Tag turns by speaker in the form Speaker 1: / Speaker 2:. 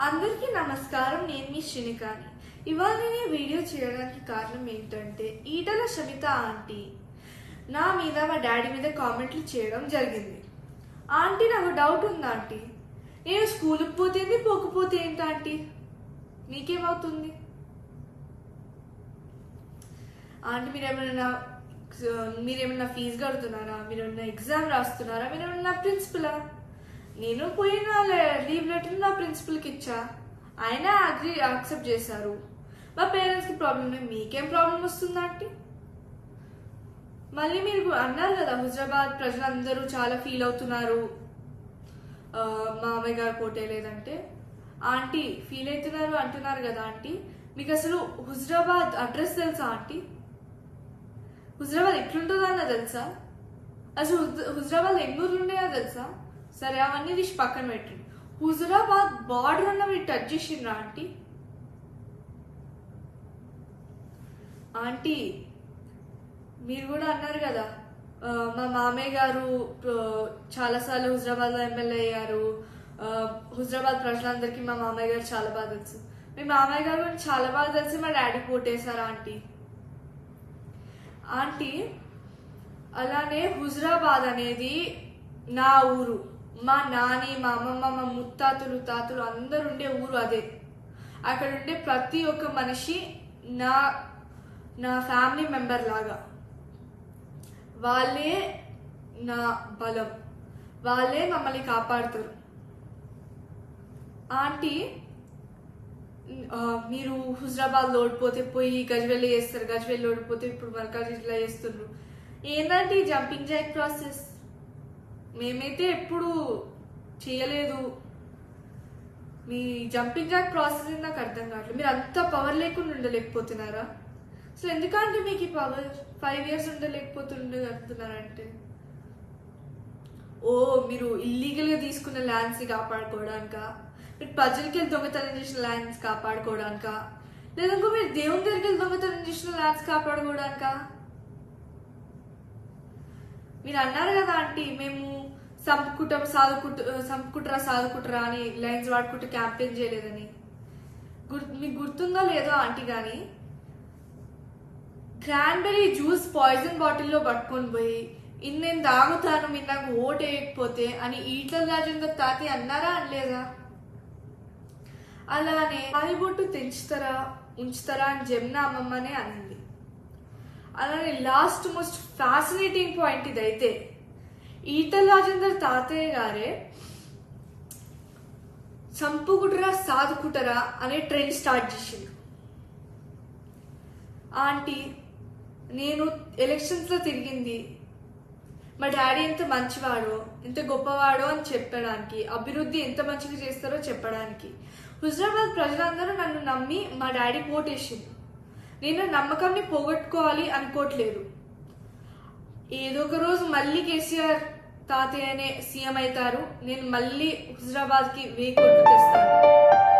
Speaker 1: అందరికీ నమస్కారం నేను మీ శ్రీనికాని. ఇవాళ నేను వీడియో చేయడానికి కారణం ఏంటంటే ఈటల షమిత ఆంటీ. నా మీద మా డాడీ మీద కామెంట్లు చేయడం జరిగింది. ఆంటీ నాకు డౌట్ ఉంది ఆంటీ. నేను స్కూల్కి పోతేంది పోకపోతే ఏంటి ఆంటీ? మీకేమవుతుంది? ఆంటీ మీరేమైనా మీరేమైనా ఫీజు కడుతున్నారా? మీరేమైనా ఎగ్జామ్ రాస్తున్నారా? మీరేమైనా ప్రిన్సిపలా? నేను పోయిన లీవ్ లెటర్ నా ప్రిన్సిపల్కి ఇచ్చా. ఆయన అగ్రి యాక్సెప్ట్ చేశారు. మా పేరెంట్స్కి ప్రాబ్లమ్ మీకేం ప్రాబ్లం వస్తుందా ఆంటీ? మళ్ళీ మీరు అన్నారు కదా హుజరాబాద్ ప్రజలందరూ చాలా ఫీల్ అవుతున్నారు. మామయ్య గారు పోటే లేదంటే. ఆంటీ ఫీల్ అవుతున్నారు అంటున్నారు కదా ఆంటీ. మీకు అసలు హుజరాబాద్ అడ్రస్ తెలుసా ఆంటీ? హుజరాబాద్ ఎట్లుంటుందో అన్న తెలుసా? అసలు హుజరాబాద్ ఎన్నూరు ఉండేదా తెలుసా? సరే అవన్నీ తీసి పక్కన పెట్టండి హుజరాబాద్ బార్డర్ అన్న మీరు టచ్ చేసిండ్రా ఆంటీ? ఆంటీ మీరు కూడా అన్నారు కదా మా మామయ్య గారు చాలాసార్లు హుజరాబాద్లో ఎమ్మెల్యే అయ్యారు. హుజరాబాద్ ప్రజలందరికీ మా మామయ్య గారు చాలా బాగా తెలుసు. మీ మామయ్య గారు చాలా బాగా తెలిసి మా డాడీ పోటేశారు ఆంటీ. ఆంటీ అలానే హుజరాబాద్ అనేది నా ఊరు. మా నాని మా అమ్మమ్మ మా ముత్తాతలు తాతలు అందరు ఉండే ఊరు అదే. అక్కడ ఉండే ప్రతి ఒక్క మనిషి నా నా ఫ్యామిలీ మెంబర్ లాగా. వాళ్ళే నా బలం. వాళ్ళే మమ్మల్ని కాపాడుతారు. ఆంటీ మీరు హుజరాబాద్ ఓడిపోతే పోయి గజ్వెల్ చేస్తారు. గజ్వెల్ ఓడిపోతే ఇప్పుడు మల్కాజిల్లా చేస్తున్నారు ఏంటంటే జంపింగ్ జాక్ ప్రాసెస్? మేమైతే ఎప్పుడు చేయలేదు. మీ జంపింగ్ జాక్ ప్రాసెస్ నాకు అర్థం కావట్లేదు. మీరు అంత పవర్ లేకుండా ఉండలేకపోతున్నారా? అసలు ఎందుకంటే మీకు ఈ పవర్ ఫైవ్ ఇయర్స్ ఉండలేకపోతుండగలుగుతున్నారంటే ఓ మీరు ఇల్లీగల్గా తీసుకున్న ల్యాండ్స్ కాపాడుకోవడానిక? మీరు ప్రజలకి వెళ్ళి దొంగతనం చేసిన ల్యాండ్స్ కాపాడుకోవడానిక? లేదంటే మీరు దేవుని దగ్గరికి వెళ్ళి దొంగతనం చేసిన ల్యాండ్స్ కాపాడుకోవడానిక? మీరు అన్నారు కదా ఆంటీ మేము సంపుకుంటాం సాదుకుంటు సంపుకుంటారా సాదుకుంటారా అని లైన్స్ వాడుకుంటూ క్యాంపెయిన్ చేయలేదని. గుర్ మీకు గుర్తుందో లేదో ఆంటీ కానీ క్రాన్బెరీ జ్యూస్ పాయిజన్ బాటిల్లో పట్టుకొని పోయి ఇది నేను తాగుతాను మీరు నాకు ఓటు వేయకపోతే అని ఈట్ల రాజేందర్ తాతి అన్నారా అనలేదా? అలానే బొట్టు తెంచుతారా ఉంచుతారా అని జమున అమ్మమ్మనే అనింది. అలానే లాస్ట్ మోస్ట్ ఫ్యాసినేటింగ్ పాయింట్ ఇదైతే. ఈటల్ రాజేందర్ తాతయ్య గారే చంపుకుటరా సాదుకుటరా అనే ట్రెండ్ స్టార్ట్ చేసింది ఆంటీ నేను ఎలక్షన్స్లో తిరిగింది. మా డాడీ ఎంత మంచివాడో ఎంత గొప్పవాడో అని చెప్పడానికి అభివృద్ధి ఎంత మంచిగా చేస్తారో చెప్పడానికి. హుజరాబాద్ ప్రజలందరూ నన్ను నమ్మి మా డాడీ ఓటేసింది నేను నమ్మకాన్ని పోగొట్టుకోవాలి అనుకోవట్లేదు. ఏదో ఒక రోజు మళ్ళీ కేసీఆర్ తాతయ్యనే సీఎం అవుతారు. నేను మళ్ళీ హుజరాబాద్కి వేకొట్టు తెస్తాను.